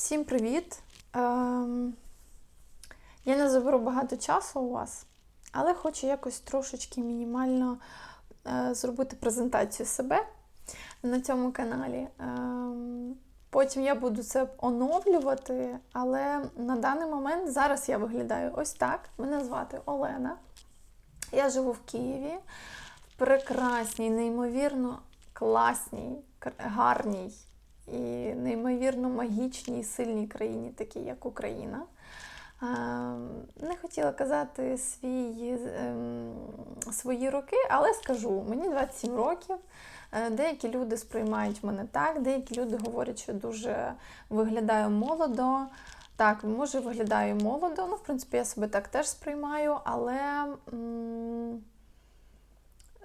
Всім привіт! Ем, я не заберу багато часу у вас, але хочу якось трошечки мінімально е, зробити презентацію себе на цьому каналі. Ем, потім я буду це оновлювати, але на даний момент зараз я виглядаю ось так. Мене звати Олена. Я живу в Києві, в прекрасній, неймовірно класній, гарній і неймовірно магічній і сильній країні, такій як Україна. Не хотіла казати свій, ем, свої роки, але скажу, мені 27 років. Е, Деякі люди сприймають мене так, деякі люди говорять, що дуже виглядаю молодо. Так, може, виглядаю молодо, ну, в принципі, я себе так теж сприймаю, але, м,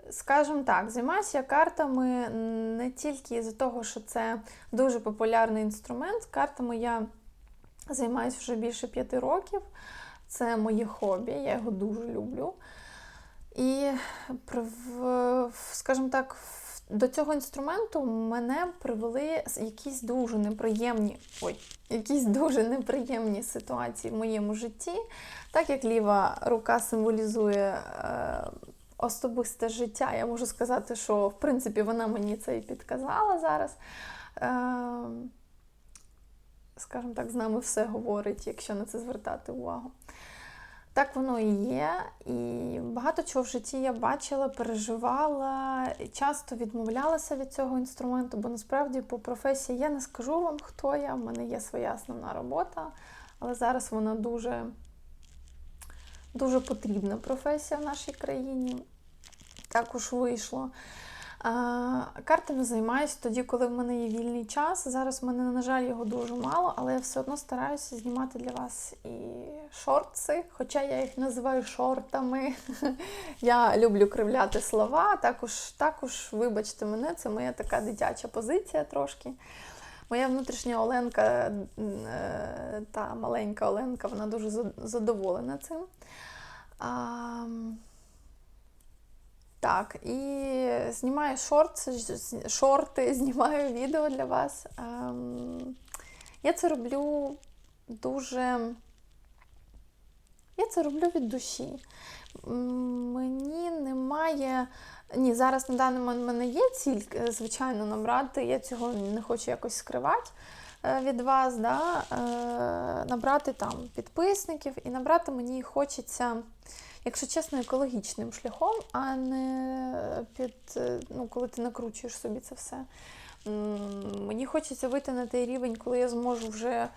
скажімо так, займаюся картами не тільки з-за того, що це дуже популярний інструмент. Картами я займаюся вже більше п'яти років. Це моє хобі, я його дуже люблю. І, скажімо так, до цього інструменту мене привели якісь дуже неприємні, ой, якісь дуже неприємні ситуації в моєму житті. Так як ліва рука символізує е, особисте життя, я можу сказати, що в принципі вона мені це і підказала зараз. Е, скажімо так, з нами все говорить, якщо на це звертати увагу. Так воно і є. І багато чого в житті я бачила, переживала, часто відмовлялася від цього інструменту, бо насправді по професії я не скажу вам, хто я. В мене є своя основна робота, але зараз вона дуже, дуже потрібна професія в нашій країні. Також вийшло. Картами займаюся тоді, коли в мене є вільний час. Зараз в мене, на жаль, його дуже мало, але я все одно стараюся знімати для вас і шортси, хоча я їх називаю шортами. Я люблю кривляти слова. Також, також, вибачте мене, це моя така дитяча позиція трошки. Моя внутрішня Оленка, е, та маленька Оленка, вона дуже задоволена цим. А, так, і знімаю шорти, шорти, знімаю відео для вас. Ем, Я це роблю дуже. Я це роблю від душі. Мені немає. Ні, зараз на даний момент в мене є ціль, е, звичайно, набрати. Я цього не хочу якось скривати від вас. Да? е, Набрати там підписників і набрати мені хочеться якщо чесно, екологічним шляхом, а не під, е, ну, коли ти накручуєш собі це все. Мені хочеться вийти на той рівень, коли я зможу вже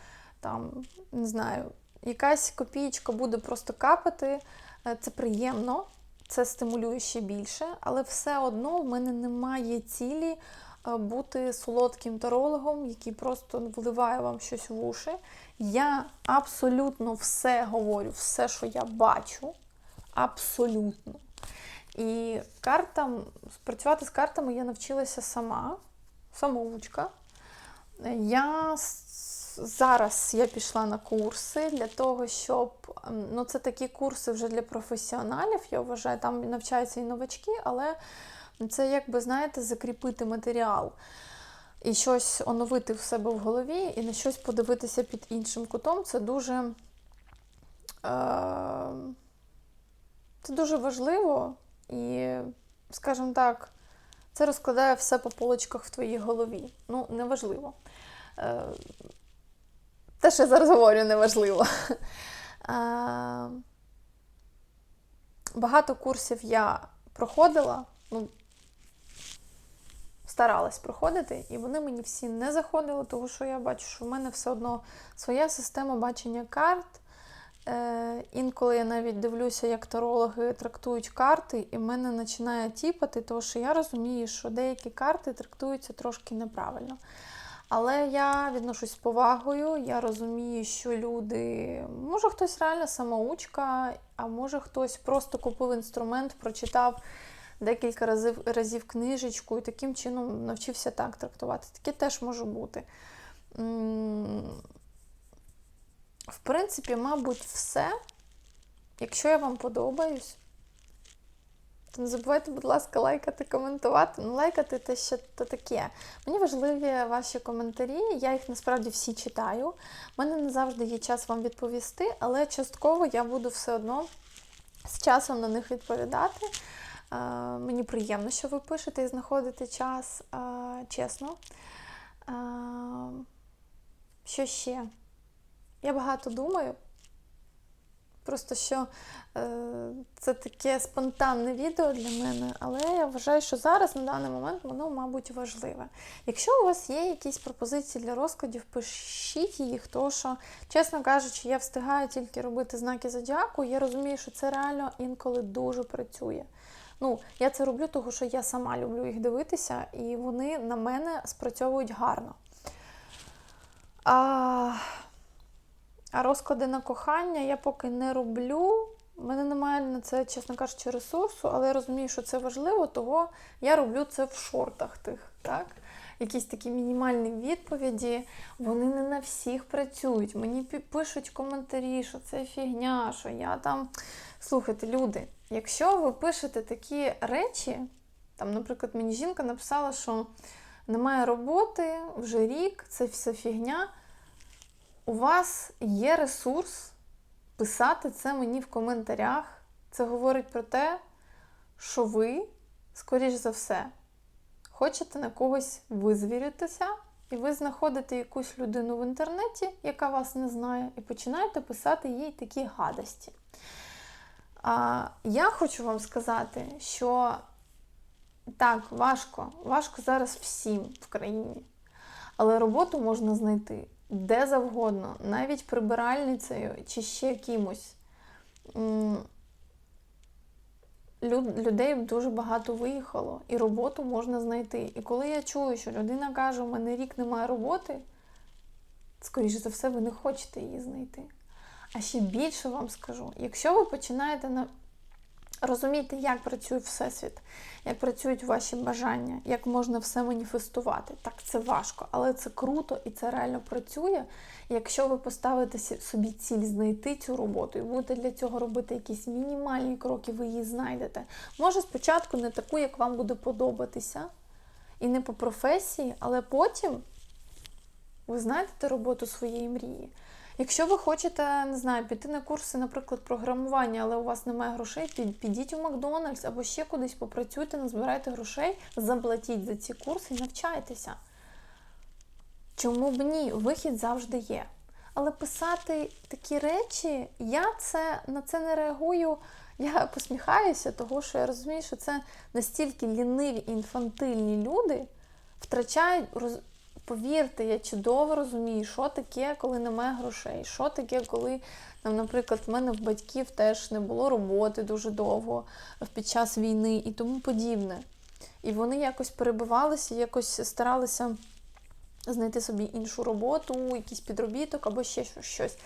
там, не знаю, якась копієчка буде просто капати. Е, Це приємно, це стимулює ще більше, але все одно в мене немає цілі е, бути солодким тарологом, який просто вливає вам щось в уші. Я абсолютно все говорю, все, що я бачу. Абсолютно. І картам, працювати з картами я навчилася сама, самоучка. Я зараз я пішла на курси для того, щоб ну, це такі курси вже для професіоналів. Я вважаю, там навчаються і новачки, але це якби, знаєте, закріпити матеріал і щось оновити в себе в голові, і на щось подивитися під іншим кутом. Це дуже. Е- це дуже важливо і, скажімо так, це розкладає все по полочках в твоїй голові. Ну, неважливо. Е, Те, що я зараз говорю, неважливо. Е, Багато курсів я проходила, ну, старалась проходити, і вони мені всі не заходили, тому що я бачу, що в мене все одно своя система бачення карт. Е, інколи я навіть дивлюся, як тарологи трактують карти, і в мене починає тіпати, тому що я розумію, що деякі карти трактуються трошки неправильно. Але я відношусь з повагою, я розумію, що люди, може хтось реально самоучка, а може хтось просто купив інструмент, прочитав декілька разів, разів книжечку і таким чином навчився так трактувати. Таке теж може бути. В принципі, мабуть, все. Якщо я вам подобаюсь, то не забувайте, будь ласка, лайкати, коментувати. Ну, лайкати те ще то таке. Мені важливі ваші коментарі, я їх насправді всі читаю. У мене не завжди є час вам відповісти, але частково я буду все одно з часом на них відповідати. Мені приємно, що ви пишете і знаходите час, чесно. Що ще? Я багато думаю. Просто що е, це таке спонтанне відео для мене, але я вважаю, що зараз на даний момент воно, мабуть, важливе. Якщо у вас є якісь пропозиції для розкладів, пишіть їх, тому що, чесно кажучи, я встигаю тільки робити знаки зодіаку, я розумію, що це реально інколи дуже працює. Ну, я це роблю, тому що я сама люблю їх дивитися, і вони на мене спрацьовують гарно. А, а розклади на кохання я поки не роблю. У мене немає на це, чесно кажучи, ресурсу, але я розумію, що це важливо, того я роблю це в шортах тих. так? Якісь такі мінімальні відповіді, вони не на всіх працюють. Мені пишуть коментарі, що це фігня, що я там. Слухайте, люди, якщо ви пишете такі речі, там, наприклад, мені жінка написала, що немає роботи вже рік, це все фігня. У вас є ресурс писати це мені в коментарях. Це говорить про те, що ви, скоріш за все, хочете на когось визвіритися, і ви знаходите якусь людину в інтернеті, яка вас не знає, і починаєте писати їй такі гадості. А, я хочу вам сказати, що так, важко, важко зараз всім в країні, але роботу можна знайти де завгодно, навіть прибиральницею чи ще кимось. Людей дуже багато виїхало, і роботу можна знайти. І коли я чую, що людина каже, у мене рік немає роботи, скоріше за все, ви не хочете її знайти. А ще більше вам скажу, якщо ви починаєте на... розуміти, як працює Всесвіт, як працюють ваші бажання, як можна все маніфестувати, так це важко, але це круто і це реально працює. Якщо ви поставите собі ціль знайти цю роботу і будете для цього робити якісь мінімальні кроки, ви її знайдете. Може, спочатку не таку, як вам буде подобатися, і не по професії, але потім ви знайдете роботу своєї мрії. Якщо ви хочете, не знаю, піти на курси, наприклад, програмування, але у вас немає грошей, під- підіть у Макдональдс або ще кудись попрацюйте, назбирайте грошей, заплатіть за ці курси і навчайтеся. Чому б ні? Вихід завжди є. Але писати такі речі, я це, на це не реагую. Я посміхаюся, того що я розумію, що це настільки ліниві і інфантильні люди втрачають. Повірте, я чудово розумію, що таке, коли немає грошей, що таке, коли, там, наприклад, в мене в батьків теж не було роботи дуже довго під час війни і тому подібне. І вони якось перебивалися, якось старалися знайти собі іншу роботу, якийсь підробіток або ще щось.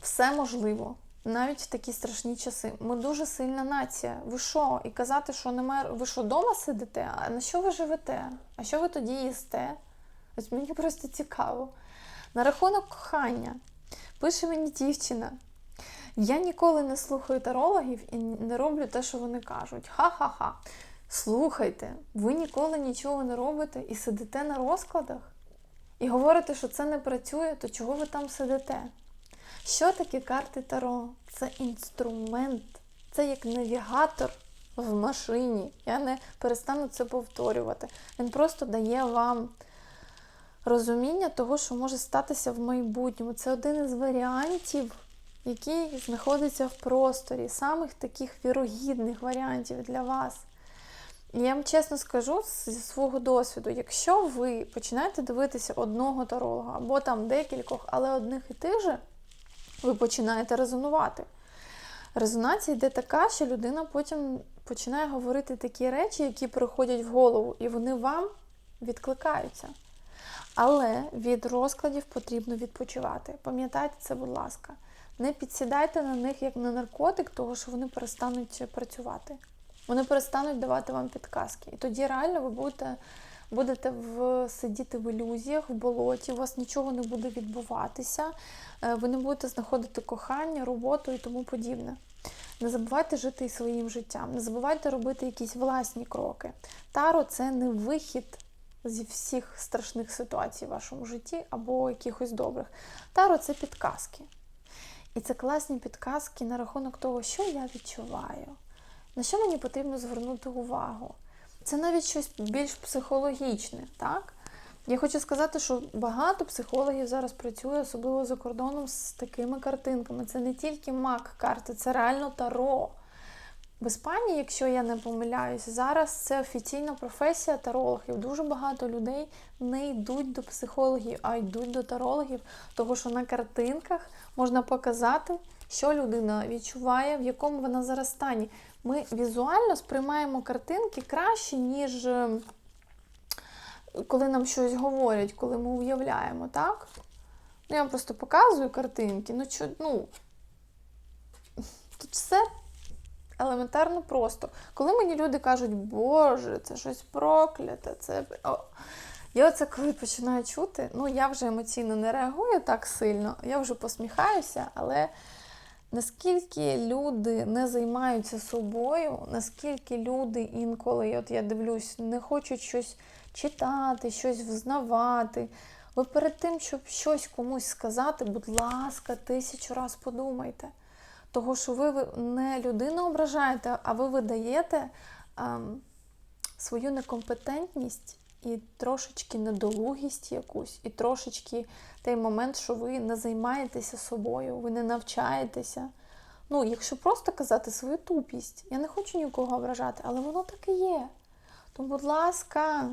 Все можливо. Навіть в такі страшні часи. Ми дуже сильна нація. Ви що? І казати, що немає. Ви що вдома сидите? А на що ви живете? А що ви тоді їсте? Мені просто цікаво. На рахунок кохання. Пише мені дівчина. Я ніколи не слухаю тарологів і не роблю те, що вони кажуть. Ха-ха-ха. Слухайте, ви ніколи нічого не робите і сидите на розкладах, і говорите, що це не працює, то чого ви там сидите? Що таке карти Таро? Це інструмент, це як навігатор в машині. Я не перестану це повторювати. Він просто дає вам розуміння того, що може статися в майбутньому. Це один із варіантів, який знаходиться в просторі, самих таких вірогідних варіантів для вас. Я вам чесно скажу зі свого досвіду, якщо ви починаєте дивитися одного таролога або там декількох, але одних і тих же, ви починаєте резонувати. Резонація йде така, що людина потім починає говорити такі речі, які приходять в голову, і вони вам відкликаються. Але від розкладів потрібно відпочивати. Пам'ятайте це, будь ласка. Не підсідайте на них як на наркотик, тому що вони перестануть працювати. Вони перестануть давати вам підказки. І тоді реально ви будете будете в, сидіти в ілюзіях, в болоті, у вас нічого не буде відбуватися, е, ви не будете знаходити кохання, роботу і тому подібне. Не забувайте жити і своїм життям, не забувайте робити якісь власні кроки. Таро це не вихід зі всіх страшних ситуацій в вашому житті або якихось добрих. Таро це підказки. І це класні підказки на рахунок того, що я відчуваю, на що мені потрібно звернути увагу. Це навіть щось більш психологічне, так? Я хочу сказати, що багато психологів зараз працює, особливо за кордоном, з такими картинками. Це не тільки мак-карти, це реально таро. В Іспанії, якщо я не помиляюсь, зараз це офіційна професія тарологів. Дуже багато людей не йдуть до психологів, а йдуть до тарологів, тому що на картинках можна показати, що людина відчуває, в якому вона зараз стані. Ми візуально сприймаємо картинки краще, ніж коли нам щось говорять, коли ми уявляємо, так? Ну, я вам просто показую картинки. Ну, чо, ну, тут все елементарно просто. Коли мені люди кажуть, Боже, це щось прокляте, це. О. Я оце коли починаю чути, ну я вже емоційно не реагую так сильно, я вже посміхаюся, але наскільки люди не займаються собою, наскільки люди інколи, от я дивлюсь, не хочуть щось читати, щось взнавати. Ви перед тим, щоб щось комусь сказати, будь ласка, тисячу раз подумайте. Того, що ви не людину ображаєте, а ви видаєте ем, свою некомпетентність і трошечки недолугість якусь, і трошечки той момент, що ви не займаєтеся собою, ви не навчаєтеся. Ну, якщо просто казати свою тупість, я не хочу нікого ображати, але воно так і є. Тому, будь ласка,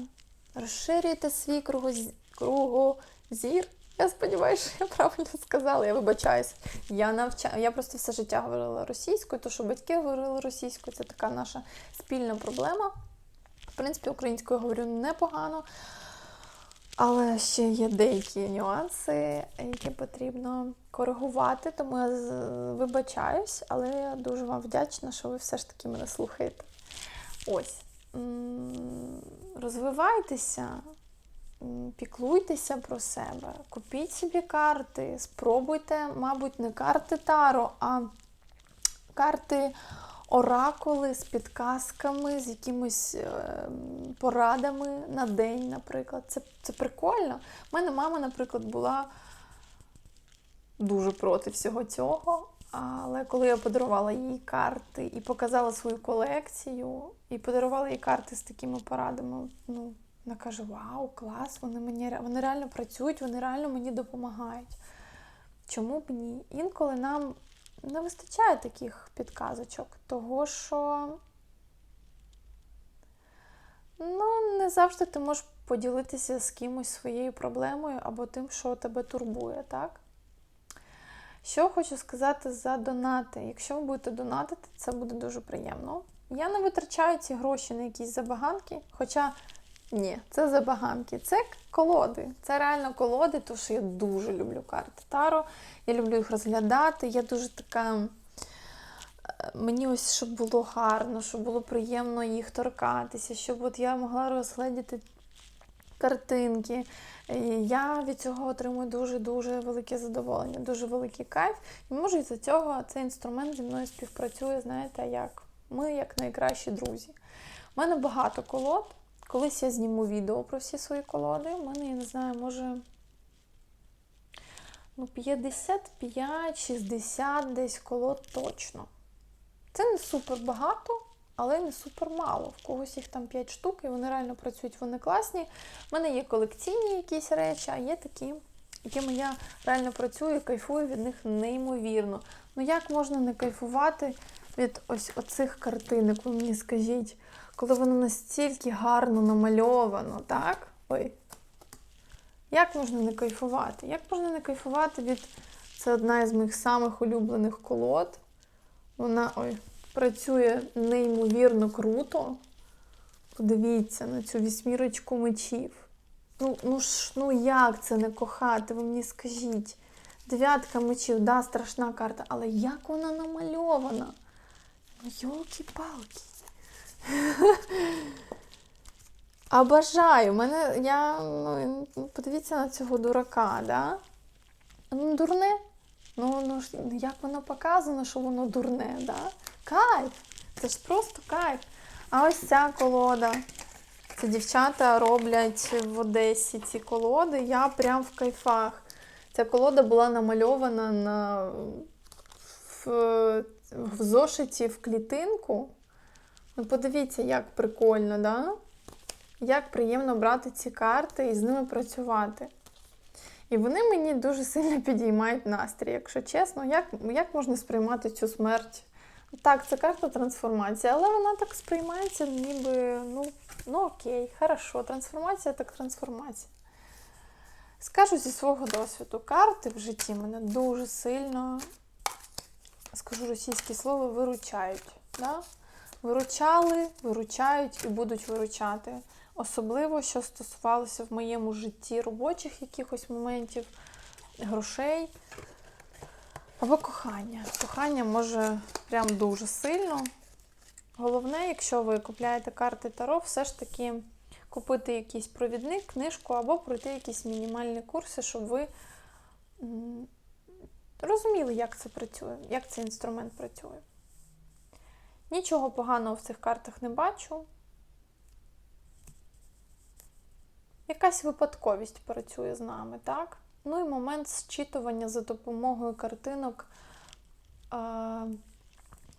розширюйте свій кругозір. Я сподіваюся, що я правильно сказала, я вибачаюся. Я навчаю. Я просто все життя говорила російською, то що батьки говорили російською, це така наша спільна проблема. В принципі, українською говорю непогано, але ще є деякі нюанси, які потрібно коригувати, тому я вибачаюсь, але я дуже вам вдячна, що ви все ж таки мене слухаєте. Ось. Розвивайтеся, піклуйтеся про себе, купіть собі карти, спробуйте, мабуть, не карти Таро, а карти оракули з підказками, з якимись е, порадами на день, наприклад. Це це прикольно. У мене мама, наприклад, була дуже проти всього цього. Але коли я подарувала їй карти і показала свою колекцію, і подарувала їй карти з такими порадами, ну, вона каже: Вау, клас! Вони мені вони реально працюють, вони реально мені допомагають. Чому б ні? Інколи нам не вистачає таких підказочок, того що ну, не завжди ти можеш поділитися з кимось своєю проблемою або тим, що тебе турбує, так? Що хочу сказати за донати. Якщо ви будете донатити, це буде дуже приємно. Я не витрачаю ці гроші на якісь забаганки, хоча ні, це забаганки. Це колоди. Це реально колоди, тому що я дуже люблю карти Таро. Я люблю їх розглядати. Я дуже така. Е, мені ось щоб було гарно, щоб було приємно їх торкатися, щоб от я могла розглядіти картинки. Я від цього отримую дуже-дуже велике задоволення, дуже великий кайф. І може із-за цього цей інструмент зі мною співпрацює, знаєте, як ми, як найкращі друзі. У мене багато колод. Колись я зніму відео про всі свої колоди. У мене, я не знаю, може ну, 55-60 десь колод точно. Це не супер багато, але не супер мало. В когось їх там 5 штук, і вони реально працюють, вони класні. У мене є колекційні якісь речі, а є такі, якими я реально працюю і кайфую від них неймовірно. Ну як можна не кайфувати від ось оцих картинок, ви мені скажіть? коли воно настільки гарно намальовано, так? Ой. Як можна не кайфувати? Як можна не кайфувати від. Це одна із моїх самих улюблених колод. Вона ой, працює неймовірно круто. Подивіться на цю вісьмірочку мечів. Ну, ну ж, ну як це не кохати? Ви мені скажіть. Дев'ятка мечів, да, страшна карта, але як вона намальована? Йолки-палки.。А бажаю, мене я. Ну, подивіться на цього дурака, да? Ну, дурне. Ну, ну як воно показано, що воно дурне, да? Кайф! Це ж просто кайф. А ось ця колода. Це дівчата роблять в Одесі ці колоди. Я прям в кайфах. Ця колода була намальована на, в, в зошиті в клітинку. Ну, подивіться, як прикольно, да? Як приємно брати ці карти і з ними працювати. І вони мені дуже сильно підіймають настрій, якщо чесно, як, як можна сприймати цю смерть? Так, це карта трансформації, але вона так сприймається, ніби, ну, ну окей, хорошо, трансформація так трансформація. Скажу зі свого досвіду, карти в житті мене дуже сильно, скажу російське слово, виручають. Да? Виручали, виручають і будуть виручати. Особливо, що стосувалося в моєму житті робочих якихось моментів, грошей або кохання. Кохання може прям дуже сильно. Головне, якщо ви купляєте карти Таро, все ж таки купити якийсь провідник, книжку або пройти якісь мінімальні курси, щоб ви розуміли, як це працює, як цей інструмент працює. Нічого поганого в цих картах не бачу. Якась випадковість працює з нами, так? Ну і момент зчитування за допомогою картинок а,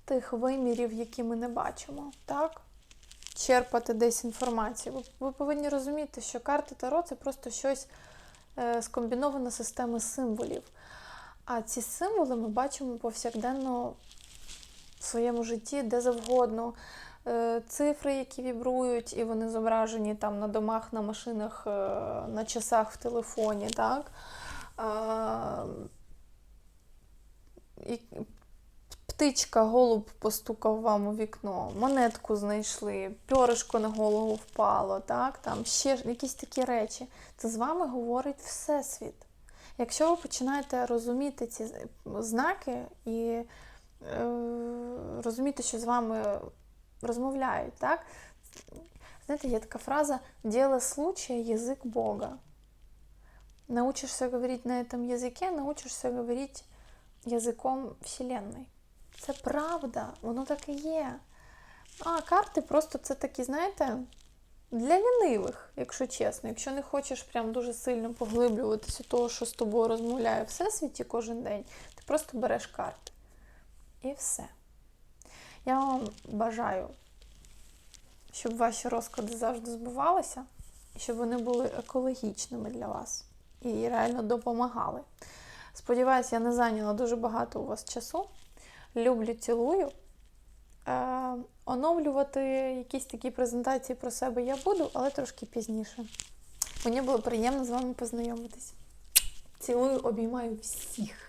тих вимірів, які ми не бачимо, так? Черпати десь інформацію. Ви повинні розуміти, що карти Таро це просто щось е, скомбінована система символів. А ці символи ми бачимо повсякденно в своєму житті де завгодно. Е, Цифри, які вібрують, і вони зображені там на домах, на машинах, е, на часах в телефоні, так? І Птичка, голуб постукав вам у вікно, монетку знайшли, пьоришко на голову впало, так? Там ще якісь такі речі. Це з вами говорить Всесвіт. Якщо ви починаєте розуміти ці знаки і е, розуміти, що з вами розмовляють, так? Знаєте, є така фраза «Дело случая – язык Бога». Научишься говорить на этом языке, научишься говорить язиком Вселенной. Це правда, воно так і є. А карти просто це такі, знаєте, для лінивих, якщо чесно. Якщо не хочеш прям дуже сильно поглиблюватися того, що з тобою розмовляє Всесвіті кожен день, ти просто береш карти. І все. Я вам бажаю, щоб ваші розклади завжди збувалися, і щоб вони були екологічними для вас і реально допомагали. Сподіваюсь, я не зайняла дуже багато у вас часу. Люблю, цілую. Оновлювати якісь такі презентації про себе я буду, але трошки пізніше. Мені було приємно з вами познайомитись. Цілую, обіймаю всіх.